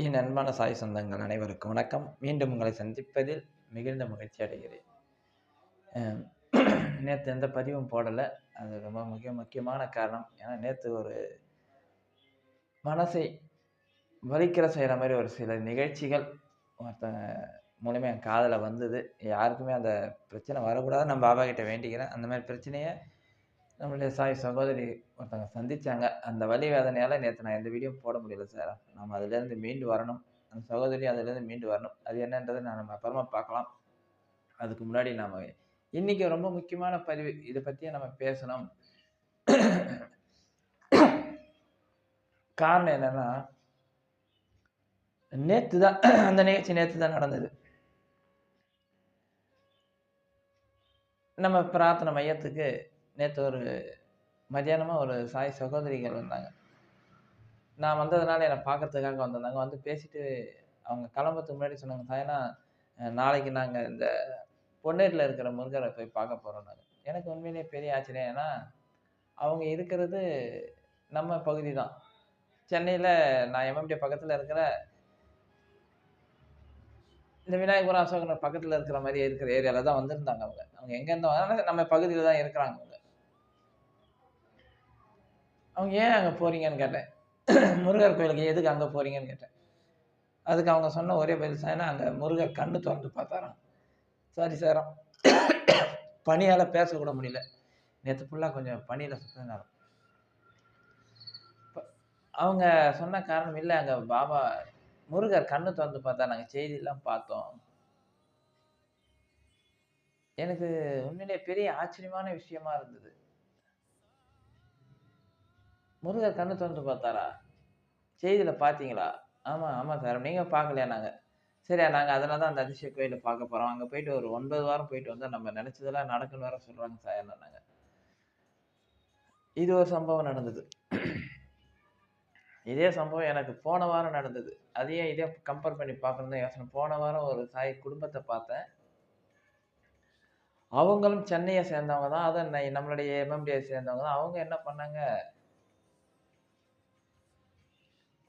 என் அன்பான சாய் சொந்தங்கள் அனைவருக்கும் வணக்கம். மீண்டும் உங்களை சந்திப்பதில் மிகுந்த மகிழ்ச்சி அடைகிறேன். நேற்று எந்த பதிவும் போடலை. அது ரொம்ப மிக முக்கியமான காரணம். ஏன்னா நேற்று ஒரு மனசை வலிக்கிற செய்கிற மாதிரி ஒரு சில நிகழ்ச்சிகள் ஒருத்தன் மூலிமா என் காதில் வந்தது. யாருக்குமே அந்த பிரச்சனை வரக்கூடாது நம்ம பாபா கிட்ட வேண்டிக்கிறேன். அந்த மாதிரி பிரச்சனையை நம்மளுடைய சாய் சகோதரி ஒருத்தவங்க சந்தித்தாங்க அந்த வலி வேதனையால் நேற்று நான் எந்த வீடியோ போட முடியல சார் நம்ம அதுலேருந்து மீண்டு வரணும். அந்த சகோதரி அதுலேருந்து மீண்டு வரணும். அது என்னன்றதை நான் நம்ம அப்புறமா பார்க்கலாம். அதுக்கு முன்னாடி நாம் இன்னைக்கு ரொம்ப முக்கியமான பதிவு. இதை பற்றியே நம்ம பேசணும். காரணம் என்னென்னா நேற்று தான் அந்த நிகழ்ச்சி நேற்று தான் நடந்தது. நம்ம பிரார்த்தனை மையத்துக்கு நேற்று ஒரு மதியானமாக ஒரு சாய் சகோதரிகள் வந்தாங்க. நான் வந்ததுனால என்னை பார்க்கறதுக்காக வந்திருந்தாங்க வந்து பேசிட்டு அவங்க கிளம்புறதுக்கு முன்னாடி சொன்னாங்க சாயனா நாளைக்கு நாங்கள் இந்த பொன்னேரில் இருக்கிற முருகரை போய் பார்க்க போகிறோம் நாங்கள் எனக்கு உண்மையிலேயே பெரிய ஆச்சரியம். ஏன்னா அவங்க இருக்கிறது நம்ம பகுதி தான். சென்னையில் நான் எம்எம்டி பக்கத்தில் இருக்கிற இந்த விநாயகபுரம் அசோகனர் பக்கத்தில் இருக்கிற மாதிரி இருக்கிற ஏரியாவில் தான் வந்திருந்தாங்க அவங்க. அவங்க எங்கேருந்து வந்தாங்க நம்ம பகுதியில் தான் இருக்கிறாங்க. அவங்க ஏன் அங்கே போகிறீங்கன்னு கேட்டேன். முருகர் கோயிலுக்கு எதுக்கு அங்கே போகிறீங்கன்னு கேட்டேன். அதுக்கு அவங்க சொன்ன ஒரே பதில் சார் அங்கே முருகர் கண்ணு திறந்து பார்த்தாராம். சாரி சார் பனியால் பேசக்கூட முடியல. நேற்று ஃபுல்லாக கொஞ்சம் பனியில் சுற்றினாங்க அவங்க சொன்ன காரணம் இல்லை அங்கே பாபா முருகர் கண்ணு திறந்து பார்த்தா நாங்கள் செய்தியெல்லாம் பார்த்தோம். எனக்கு உண்மையிலே பெரிய ஆச்சரியமான விஷயமா இருந்தது. முருகர் கண்ணு திறந்து பார்த்தாரா? செய்தியில் பார்த்தீங்களா? ஆமாம் ஆமாம் சார் நீங்கள் பார்க்கலையா நாங்கள் சரியா நாங்கள் அதனால தான் அந்த அதிசய கோயிலை பார்க்க போகிறோம் அங்கே போயிட்டு ஒரு ஒன்பது வாரம் போயிட்டு வந்தால் நம்ம நினச்சதெல்லாம் நடக்குன்னு வேற சொல்கிறாங்க சார் நாங்கள் இது ஒரு சம்பவம் நடந்தது. இதே சம்பவம் எனக்கு போன வாரம் நடந்தது. அதையே இதே கம்பேர் பண்ணி பார்க்கணும் யோசனை. போன வாரம் ஒரு சாய் குடும்பத்தை பார்த்தேன். அவங்களும் சென்னையை சேர்ந்தவங்க தான். அதை நம்மளுடைய எம்எம்டியை சேர்ந்தவங்க தான். அவங்க என்ன பண்ணாங்க?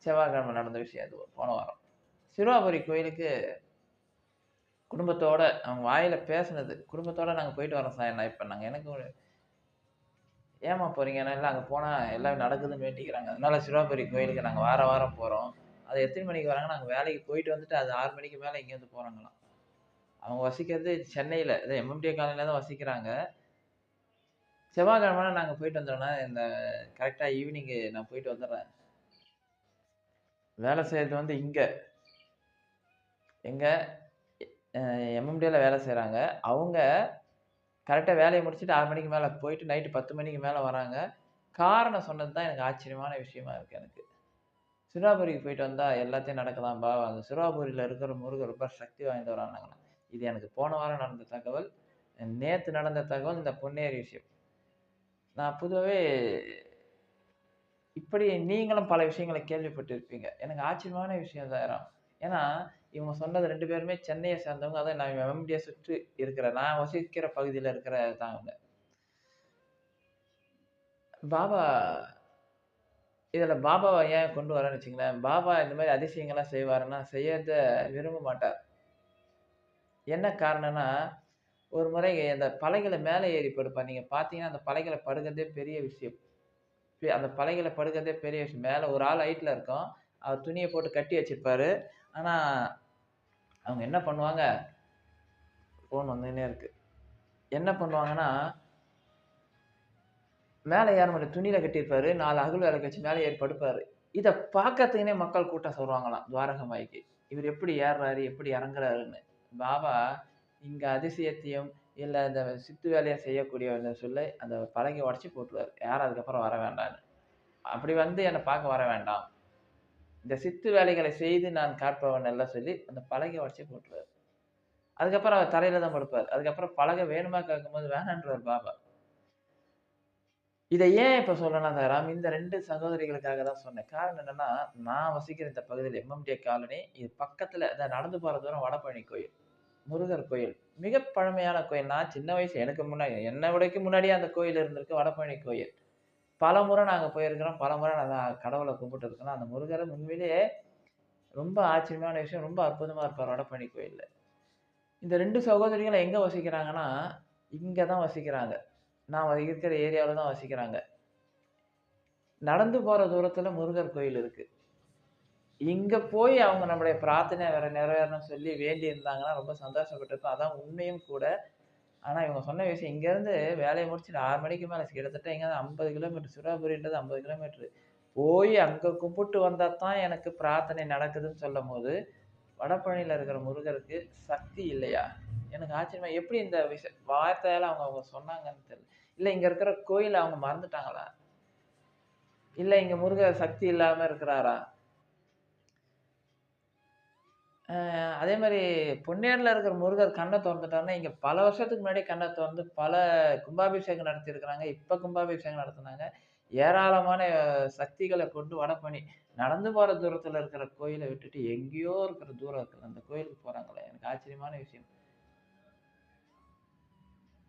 செவ்வாய்க்கிழமை நடந்த விஷயம் அது போன வாரம். சிறுவாபுரி கோயிலுக்கு குடும்பத்தோட அவங்க வாயில பேசுனது குடும்பத்தோட நாங்கள் போயிட்டு வரோம் சார் என்ன இப்போ நாங்கள் எனக்கு ஒரு ஏமா போறீங்க? இல்லை அங்கே போனால் எல்லாம் நடக்குதுன்னு வேண்டிக்கிறாங்க. அதனால சிறுவாபுரி கோயிலுக்கு நாங்கள் வார வாரம் போகிறோம் அது எத்தனை மணிக்கு வராங்க நாங்கள் வேலைக்கு போயிட்டு வந்துட்டு அது ஆறு மணிக்கு மேலே இங்கேருந்து போகிறாங்களாம் அவங்க வசிக்கிறது சென்னையில் இது எம்எம்டிஏ காலனியில் தான் வசிக்கிறாங்க. செவ்வாய்க்கிழமை நாங்கள் போயிட்டு வந்துடுறோன்னா இந்த கரெக்டாக ஈவினிங்கு நான் போயிட்டு வந்துடுறேன். வேலை செய்கிறது வந்து இங்கே. எங்கே எம்எம்டியில் வேலை செய்கிறாங்க அவங்க கரெக்டாக வேலையை முடிச்சுட்டு ஆறு மணிக்கு மேலே போயிட்டு நைட்டு பத்து மணிக்கு மேலே வராங்க. காரணம் சொன்னது தான் எனக்கு ஆச்சரியமான விஷயமா இருக்குது எனக்கு. சிறுவாபுரிக்கு போயிட்டு வந்தால் எல்லாத்தையும் நடக்கலாம்பா அந்த சிறுவாபுரியில் இருக்கிற முருகர் ரொம்ப சக்தி வாய்ந்தவரானாங்கண்ணா இது எனக்கு போன வாரம் நடந்த தகவல். நேற்று நடந்த தகவல் இந்த பொன்னேரி விஷயம். நான் பொதுவாகவே இப்படி நீங்களும் பல விஷயங்களை கேள்விப்பட்டிருப்பீங்க. எனக்கு ஆச்சரியமான விஷயம் தான் ஏன்னா இவங்க சொன்னது ரெண்டு பேருமே சென்னையை சேர்ந்தவங்க. அதான் நான் எம்டியை சுற்றி இருக்கிற நான் வசிக்கிற பகுதியில் இருக்கிற தான் அவங்க பாபா இதில் பாபாவை ஏன் கொண்டு வரேன்னு வச்சுங்களேன் பாபா இந்த மாதிரி அதிசயங்கள்லாம் செய்வாருன்னா செய்யறத விரும்ப மாட்டார். என்ன காரணம்னா ஒரு முறை அந்த பலைகளை மேலே ஏறி படுப்பார். நீங்கள் பார்த்தீங்கன்னா அந்த பலைகளை படுகிறதே பெரிய விஷயம். அந்த பலைகளை படுக்கிறதே பெரிய விஷயம். மேலே ஒரு ஆள் ஹைட்டில் இருக்கும் அவர் துணியை போட்டு கட்டி வச்சிருப்பாரு. ஆனால் அவங்க என்ன பண்ணுவாங்க? ஃபோன் வந்துன்னே இருக்கு. என்ன பண்ணுவாங்கன்னா மேலே ஏற மாட்டேன் துணியில் கட்டியிருப்பாரு. நாலு அகல் விளக்கு வச்சு மேலே ஏறி படுப்பார். இதை பார்க்கறதுக்குனே மக்கள் கூட்டம் சொல்லுவாங்களாம் துவாரகமாய்க்கு இவர் எப்படி ஏறுறாரு எப்படி இறங்குறாருன்னு. பாபா இங்கே அதிசயத்தையும் இல்லை இந்த சித்து வேலையை செய்யக்கூடியவங்க சொல்லி அந்த பலகை உடச்சி போட்டுருவார். யாரும் அதுக்கப்புறம் வர வேண்டாம்னு அப்படி வந்து என்னை பார்க்க வர வேண்டாம். இந்த சித்து வேலைகளை செய்து நான் காட்பவன் எல்லாம் சொல்லி அந்த பலகை உடச்சி போட்டுருவார். அதுக்கப்புறம் அவர் தலையில தான் படுப்பார். அதுக்கப்புறம் பலகை வேணுமா கேட்கும்போது வேணான்றவர் பாபா. இதை ஏன் இப்போ சொல்லலாம் தராம் இந்த ரெண்டு சகோதரிகளுக்காக தான் சொன்னேன். காரணம் என்னன்னா நான் வசிக்கிற இந்த பகுதியில் எம்எம்டிஏ காலனி இது பக்கத்தில் இந்த நடந்து போகிற தூரம் வடபழனி கோயில் முருகர் கோயில். மிக பழமையான கோயில் நான் சின்ன வயசு எனக்கு முன்னாடி என்னை விடைக்கு முன்னாடியே அந்த கோயில் இருந்திருக்கு வடபழனி கோயில். பல முறை நாங்கள் போயிருக்கிறோம். பல முறை நான் கடவுளை கும்பிட்டுருக்கோம் அந்த முருகரை உண்மையிலேயே ரொம்ப ஆச்சரியமான விஷயம். ரொம்ப அற்புதமாக இருப்பார் வடபழனி கோயிலில். இந்த ரெண்டு சகோதரிகளும் எங்கே வசிக்கிறாங்கன்னா இங்கே தான் வசிக்கிறாங்க. நான் இருக்கிற ஏரியாவில் தான் வசிக்கிறாங்க. நடந்து போகிற தூரத்தில் முருகர் கோயில் இருக்குது இங்கே போய் அவங்க நம்முடைய பிரார்த்தனை வேற நிறைவேறணும்னு சொல்லி வேண்டி இருந்தாங்கன்னா ரொம்ப சந்தோஷப்பட்டிருக்கும் அதான் உண்மையும் கூட. ஆனால் இவங்க சொன்ன விஷயம் இங்கேருந்து வேலையை முடிச்சுட்டு ஆறு மணிக்கு மேலே கிட்டத்தட்ட இங்கே ஐம்பது கிலோமீட்டர் சிராபுரின்றது ஐம்பது கிலோமீட்டர். போய் அங்கே கும்பிட்டு வந்தால் தான் எனக்கு பிரார்த்தனை நடக்குதுன்னு சொல்லும் போது வடபழனியில் இருக்கிற முருகருக்கு சக்தி இல்லையா? எனக்கு ஆச்சரியமா எப்படி இந்த விஷய வார்த்தையால் அவங்க அவங்க சொன்னாங்கன்னு தெரியல. இல்லை இங்கே இருக்கிற கோயில் அவங்க மறந்துட்டாங்களா? இல்லை இங்கே முருகர் சக்தி இல்லாமல் இருக்கிறாரா? அதே மாதிரி பொன்னேரில் இருக்கிற முருகர் கண்ணை திறந்துட்டாருன்னா இங்கே பல வருஷத்துக்கு முன்னாடி கண்ணை திறந்து பல கும்பாபிஷேகம் நடத்தியிருக்கிறாங்க. இப்போ கும்பாபிஷேகம் நடத்துனாங்க. ஏராளமான சக்திகளை கொண்டு வடபழனி நடந்து போகிற தூரத்தில் இருக்கிற கோயிலை விட்டுட்டு எங்கேயோ இருக்கிற தூரம் இருக்குது அந்த கோயிலுக்கு போகிறாங்களே எனக்கு ஆச்சரியமான விஷயம்.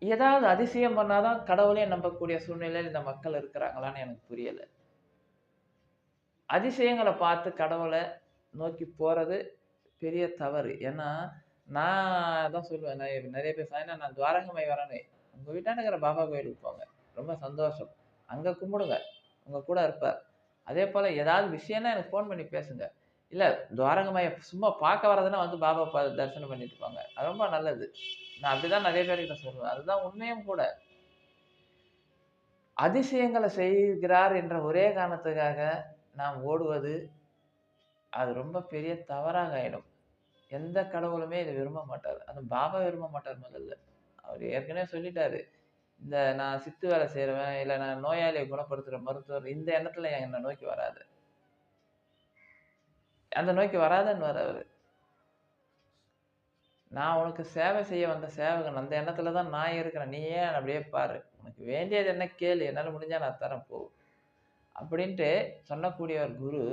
ஏதாவது அதிசயம் பண்ணாதான் கடவுளே நம்பக்கூடிய சூழ்நிலையில் இந்த மக்கள் இருக்கிறாங்களான்னு எனக்கு புரியலை. அதிசயங்களை பார்த்து கடவுளை நோக்கி போகிறது பெரிய தவறு. ஏன்னா நான் அதான் சொல்லுவேன் நான் நிறைய பேர் சாயினா நான் துவாரகமை வரேன். உங்கள் வீட்டாண்ட இருக்கிற பாபா கோயிலுக்கு போங்க ரொம்ப சந்தோஷம். அங்கே கும்பிடுங்க. உங்கள் கூட இருப்பார். அதே போல் ஏதாவது விஷயம்னா எனக்கு ஃபோன் பண்ணி பேசுங்க. இல்லை துவாரகமையை சும்மா பார்க்க வரதுன்னா வந்து பாபா பா தரிசனம் பண்ணிட்டு போங்க. அது ரொம்ப நல்லது. நான் அப்படிதான் நிறைய பேர்கிட்ட சொல்லுவேன். அதுதான் உண்மையும் கூட. அதிசயங்களை செய்கிறார் என்ற ஒரே காரணத்துக்காக நாம் ஓடுவது அது ரொம்ப பெரிய தவறாக ஆயிடும். எந்த கடவுளுமே இதை விரும்ப மாட்டார். அந்த பாபா விரும்ப மாட்டார் முதல்ல. அவர் ஏற்கனவே சொல்லிட்டாரு. இந்த நான் சித்து வேலை செய்கிறவன் இல்லை நான் நோயாளியை குணப்படுத்துகிற மருத்துவர் இந்த எண்ணத்தில் என்னை நோக்கி வராது. அந்த நோக்கி வராதுன்னு வர அவர். நான் உனக்கு சேவை செய்ய வந்த சேவகன் அந்த எண்ணத்துல தான் நான் இருக்கிறேன். நீ ஏன் அப்படியே பாரு. உனக்கு வேண்டியது என்ன கேளு. என்னால் முடிஞ்சால் நான் தரேன் போ. அப்படின்ட்டு சொல்லக்கூடியவர் குரு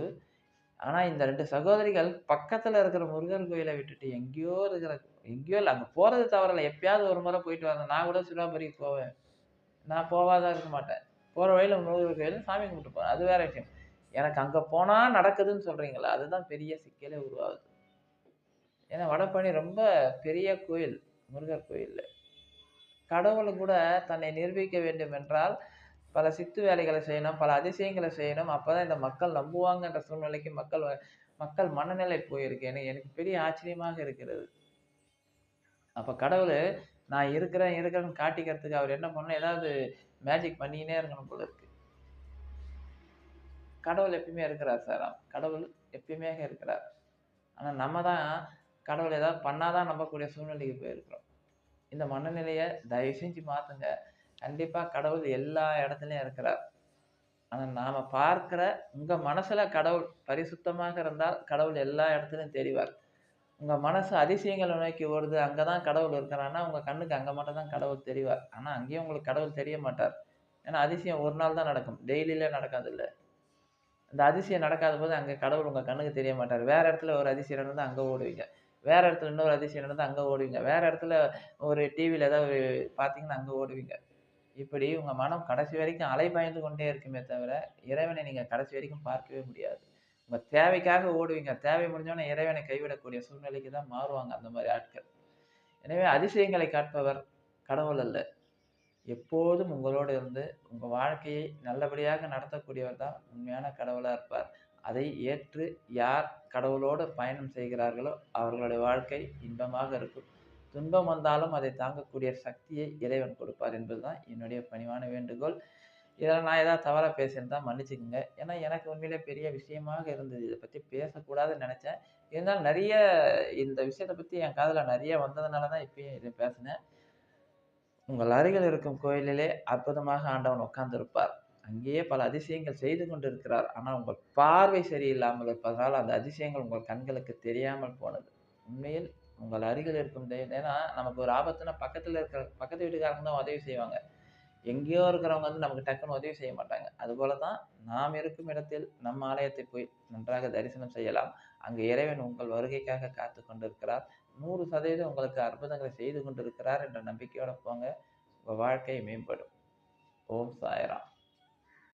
ஆனால் இந்த ரெண்டு சகோதரிகள் பக்கத்தில் இருக்கிற முருகர் கோயிலை விட்டுட்டு எங்கேயோ இருக்கிற எங்கேயோ இல்லை அங்கே போகிறது தவறலை எப்பயாவது ஒரு முறை போயிட்டு வரேன் நான் கூட சிவாபுரிக்கு போவேன். நான் போவாதான் இருக்க மாட்டேன். போகிற வழியில் முருகர் கோயில் சாமி கும்பிட்டு போவேன். அது வேற விஷயம். எனக்கு அங்கே போனால் நடக்குதுன்னு சொல்கிறீங்களா அதுதான் பெரிய சிக்கலே உருவாகுது. ஏன்னா வடபழனி ரொம்ப பெரிய கோயில் முருகர் கோயில். கடவுள் கூட தன்னை நிரூபிக்க வேண்டும் என்றால் பல சித்து வேலைகளை செய்யணும் பல அதிசயங்களை செய்யணும். அப்போதான் இந்த மக்கள் நம்புவாங்கன்ற சூழ்நிலைக்கு மக்கள் மக்கள் மனநிலை போயிருக்கு. எனக்கு எனக்கு பெரிய ஆச்சரியமாக இருக்கிறது. அப்போ கடவுள் நான் இருக்கிறேன் இருக்கிறேன்னு காட்டிக்கிறதுக்கு அவர் என்ன பண்ணணும்? ஏதாவது மேஜிக் பண்ணினே இருக்கணும் போல இருக்கு. கடவுள் எப்பயுமே இருக்கிறார் சார். கடவுள் எப்பயுமே இருக்கிறார். ஆனா நம்ம தான் கடவுள் ஏதாவது பண்ணாதான் நம்பக்கூடிய சூழ்நிலைக்கு போயிருக்கிறோம். இந்த மனநிலையை தயவு செஞ்சு மாத்துங்க. கண்டிப்பா கடவுள் எல்லா இடத்துலயும் இருக்கிறார். ஆனா நாம பார்க்கிற உங்க மனசுல கடவுள் பரிசுத்தமாக இருந்தால் கடவுள் எல்லா இடத்துலயும் தெரிவார் உங்க மனசு அதிசயங்களை நோக்கி ஓடுது அங்கதான் கடவுள் இருக்கிறான்னா உங்க கண்ணுக்கு அங்க மட்டும் தான் கடவுள் தெரிவார். ஆனா அங்கேயும் உங்களுக்கு கடவுள் தெரிய மாட்டார். ஏன்னா அதிசயம் ஒரு நாள் தான் நடக்கும். டெய்லியில நடக்காது இல்ல அந்த அதிசயம் நடக்காத போது அங்க கடவுள் உங்க கண்ணுக்கு தெரிய மாட்டார். வேற இடத்துல ஒரு அதிசயம் நடந்து அங்க ஓடுவீங்க. வேற இடத்துல இன்னொரு அதிசயம் நடந்து அங்க ஓடுவீங்க. வேற இடத்துல ஒரு டிவியில ஏதாவது பார்த்தீங்கன்னா அங்க ஓடுவீங்க. இப்படி உங்க மனம் கடைசி வரைக்கும் அலைபாய்ந்து கொண்டே இருக்குமே தவிர இறைவனை நீங்க கடைசி வரைக்கும் பார்க்கவே முடியாது. உங்க தேவைக்காக ஓடுவீங்க. தேவை முடிஞ்சோடனே இறைவனை கைவிடக்கூடிய சூழ்நிலைக்கு தான் மாறுவாங்க அந்த மாதிரி ஆட்கள். எனவே அதிசயங்களை காட்பவர் கடவுள் அல்ல. எப்போதும் உங்களோடு இருந்து உங்க வாழ்க்கையை நல்லபடியாக நடத்தக்கூடியவர் தான் உண்மையான கடவுளா இருப்பார். அதை ஏற்று யார் கடவுளோடு பயணம் செய்கிறார்களோ அவர்களுடைய வாழ்க்கை இன்பமாக இருக்கும். துன்பம் வந்தாலும் அதை தாங்கக்கூடிய சக்தியை இறைவன் கொடுப்பார் என்பதுதான் என்னுடைய பணிவான வேண்டுகோள். இதில் நான் ஏதாவது தவறாக பேசியிருந்தால் மன்னிச்சுக்கோங்க. ஏன்னா எனக்கு உண்மையிலே பெரிய விஷயமாக இருந்தது. இதை பற்றி பேசக்கூடாதுன்னு நினச்சேன். இருந்தாலும் நிறைய இந்த விஷயத்தை பற்றி என் காதில் நிறைய வந்ததுனால தான் இப்பயும் இதை பேசினேன். உங்கள் அருகில் இருக்கும் கோயிலிலே அற்புதமாக ஆண்டவன் உட்கார்ந்திருப்பார். அங்கேயே பல அதிசயங்கள் செய்து கொண்டிருக்கிறார். ஆனால் உங்கள் பார்வை சரியில்லாமல் இருப்பதனால் அந்த அதிசயங்கள் உங்கள் கண்களுக்கு தெரியாமல் போனது. உண்மையில் உங்கள் அருகில் இருக்கும் தெய்வம் ஏன்னா நமக்கு ஒரு ஆபத்துனா பக்கத்தில் இருக்கிற பக்கத்து வீட்டுக்காரங்க தான் உதவி செய்வாங்க. எங்கேயோ இருக்கிறவங்க வந்து நமக்கு டக்குன்னு உதவி செய்ய மாட்டாங்க. அதுபோல தான் நாம் இருக்கும் இடத்தில் நம் ஆலயத்தை போய் நன்றாக தரிசனம் செய்யலாம். அங்கு இறைவன் உங்கள் வருகைக்காக காத்து கொண்டிருக்கிறார். நூறு சதவீதம் உங்களுக்கு அற்புதங்களை செய்து கொண்டிருக்கிறார் என்ற நம்பிக்கையோடு போங்க. உங்கள் வாழ்க்கை மேம்படும். ஓம் சாயராம்.